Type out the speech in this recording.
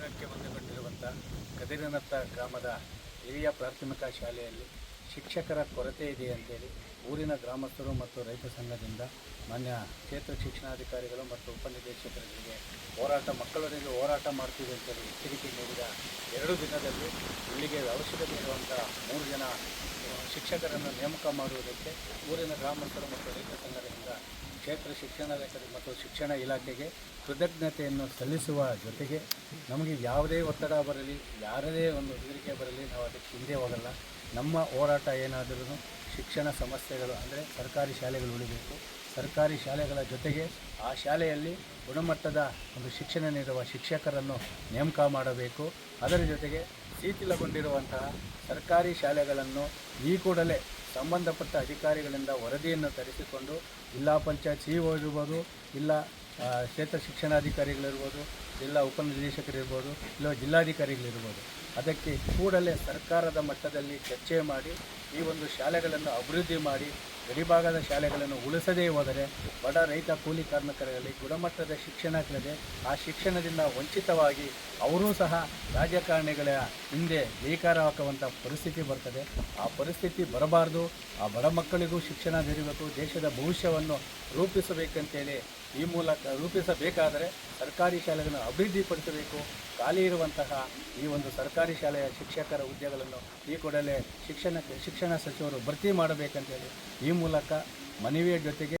ಚುನಾವಣೆಗೆ ಹೊಂದಿಕೊಂಡಿರುವಂಥ ಕದಿರನತ್ತ ಗ್ರಾಮದ ಹಿರಿಯ ಪ್ರಾಥಮಿಕ ಶಾಲೆಯಲ್ಲಿ ಶಿಕ್ಷಕರ ಕೊರತೆ ಇದೆ ಅಂತೇಳಿ ಊರಿನ ಗ್ರಾಮಸ್ಥರು ಮತ್ತು ರೈತ ಸಂಘದಿಂದ ಮಾನ್ಯ ಕ್ಷೇತ್ರ ಶಿಕ್ಷಣಾಧಿಕಾರಿಗಳು ಮತ್ತು ಉಪನಿರ್ದೇಶಕರಿಗೆ ಹೋರಾಟ, ಮಕ್ಕಳೊಂದಿಗೆ ಹೋರಾಟ ಮಾಡ್ತೀವಿ ಅಂತೇಳಿ ಎಚ್ಚರಿಕೆ ನೀಡಿದ ಎರಡು ದಿನದಲ್ಲಿ ಇಲ್ಲಿಗೆ ಅವಶ್ಯಕತೆ ಇರುವಂಥ ಮೂರು ಜನ ಶಿಕ್ಷಕರನ್ನು ನೇಮಕ ಮಾಡುವುದಕ್ಕೆ ಊರಿನ ಗ್ರಾಮಸ್ಥರು ಮತ್ತು ರೈತ ಸಂಘ ಕ್ಷೇತ್ರ ಶಿಕ್ಷಣ ಮತ್ತು ಶಿಕ್ಷಣ ಇಲಾಖೆಗೆ ಕೃತಜ್ಞತೆಯನ್ನು ಸಲ್ಲಿಸುವ ಜೊತೆಗೆ ನಮಗೆ ಯಾವುದೇ ಒತ್ತಡ ಬರಲಿ, ಯಾರದೇ ಒಂದು ಹೆದರಿಕೆ ಬರಲಿ, ನಾವು ಅದಕ್ಕೆ ಹಿಂದೆ ಹೋಗಲ್ಲ. ನಮ್ಮ ಹೋರಾಟ ಏನಾದರೂ ಶಿಕ್ಷಣ ಸಮಸ್ಯೆಗಳು ಅಂದರೆ ಸರ್ಕಾರಿ ಶಾಲೆಗಳು ಉಳಿಬೇಕು. ಸರ್ಕಾರಿ ಶಾಲೆಗಳ ಜೊತೆಗೆ ಆ ಶಾಲೆಯಲ್ಲಿ ಗುಣಮಟ್ಟದ ಒಂದು ಶಿಕ್ಷಣ ನೀಡುವ ಶಿಕ್ಷಕರನ್ನು ನೇಮಕ ಮಾಡಬೇಕು. ಅದರ ಜೊತೆಗೆ ಶಿಥಿಲಗೊಂಡಿರುವಂತಹ ಸರ್ಕಾರಿ ಶಾಲೆಗಳನ್ನು ಈ ಕೂಡಲೇ ಸಂಬಂಧಪಟ್ಟ ಅಧಿಕಾರಿಗಳಿಂದ ವರದಿಯನ್ನು ತರಿಸಿಕೊಂಡು ಜಿಲ್ಲಾ ಪಂಚಾಯತ್ ಸಿ ಒ ಇರ್ಬೋದು, ಇಲ್ಲ ಕ್ಷೇತ್ರ ಶಿಕ್ಷಣಾಧಿಕಾರಿಗಳಿರ್ಬೋದು ಜಿಲ್ಲಾ ಉಪನಿರ್ದೇಶಕರಿರ್ಬೋದು, ಇಲ್ಲ ಜಿಲ್ಲಾಧಿಕಾರಿಗಳಿರ್ಬೋದು. ಅದಕ್ಕೆ ಕೂಡಲೇ ಸರ್ಕಾರದ ಮಟ್ಟದಲ್ಲಿ ಚರ್ಚೆ ಮಾಡಿ, ಈ ಒಂದು ಶಾಲೆಗಳನ್ನು ಅಭಿವೃದ್ಧಿ ಮಾಡಿ, ಗಡಿಭಾಗದ ಶಾಲೆಗಳನ್ನು ಉಳಿಸದೇ ಹೋದರೆ ಬಡ ರೈತ ಕೂಲಿ ಕಾರ್ಮಿಕರಲ್ಲಿ ಗುಣಮಟ್ಟದ ಶಿಕ್ಷಣ ಕಳೆದೆ ಆ ಶಿಕ್ಷಣದಿಂದ ವಂಚಿತವಾಗಿ ಅವರೂ ಸಹ ರಾಜಕಾರಣಿಗಳ ಹಿಂದೆ ಬೇಕಾರ ಹಾಕುವಂಥ ಪರಿಸ್ಥಿತಿ ಬರ್ತದೆ. ಆ ಪರಿಸ್ಥಿತಿ ಬರಬಾರ್ದು. ಆ ಬಡ ಮಕ್ಕಳಿಗೂ ಶಿಕ್ಷಣ ದೊರೆಯಬೇಕು ದೇಶದ ಭವಿಷ್ಯವನ್ನು ರೂಪಿಸಬೇಕಂತೇಳಿ ಈ ಮೂಲಕ ರೂಪಿಸಬೇಕಾದರೆ ಸರ್ಕಾರಿ ಶಾಲೆಗಳನ್ನು ಅಭಿವೃದ್ಧಿಪಡಿಸಬೇಕು. ಖಾಲಿ ಇರುವಂತಹ ಈ ಒಂದು ಸರ್ಕಾರಿ ಶಾಲೆಯ ಶಿಕ್ಷಕರ ಹುದ್ದೆಗಳನ್ನು ಈ ಕೂಡಲೇ ಶಿಕ್ಷಣ ಶಿಕ್ಷಣ ಸಚಿವರು ಭರ್ತಿ ಮಾಡಬೇಕಂತೇಳಿ ಈ ಮೂಲಕ ಮನವಿಯ ಜೊತೆಗೆ